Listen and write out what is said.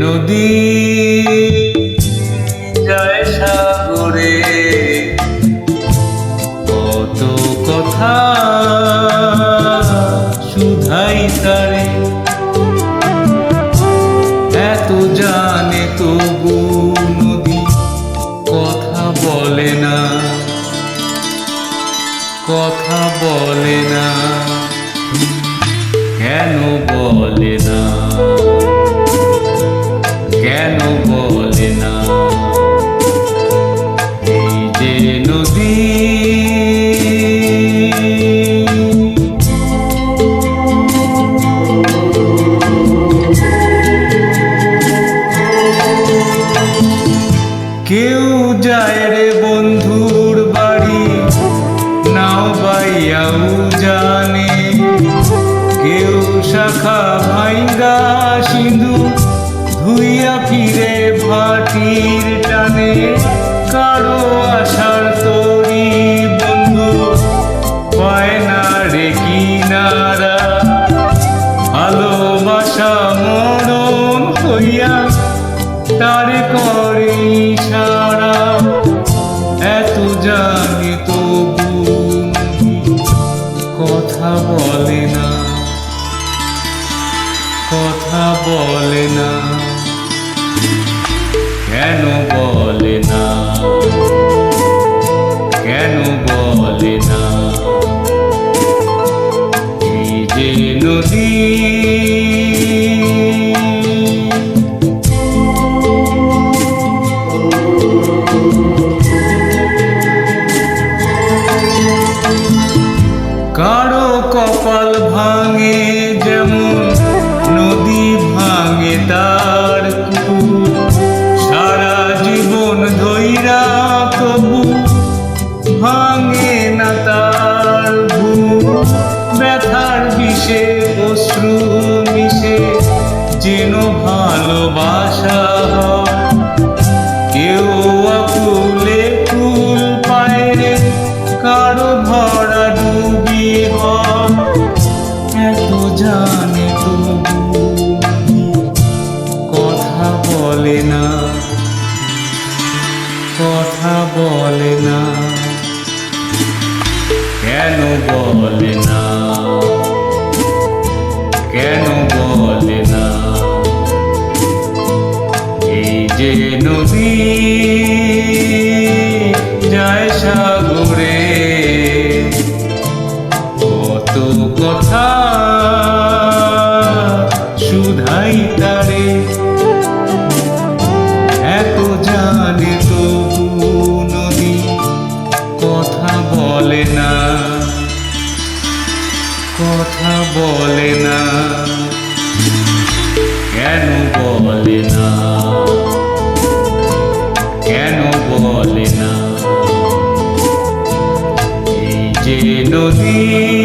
নদী যায় সাগরে কত কথা এত জানে তবু নদী কথা বলে না। কথা বলে না। কেন বলে না? শাখা ভাইঙ্গা সিন্ধু ধুইয়া ফিরে ভাটির টানে। কারও আশার তরি বন্ধু পায় না রে কিনারা। ভালোবাসা মরণ হইয়া তারে করে ইশারা। এত জানি তবু কথা বলে না। কথা বলে না। কেন বলে না? কেন বলে না? যেন ভালোবাসা কেউ আকুলে ফুল পায় রে, কারও ভরা ডুবি এত জানে তবু কথা বলে না। নদী যায় সাগরে। কত কথা শুধাই তারে, এত জানে তবু নদী কথা বলে না, কথা বলে না। নদী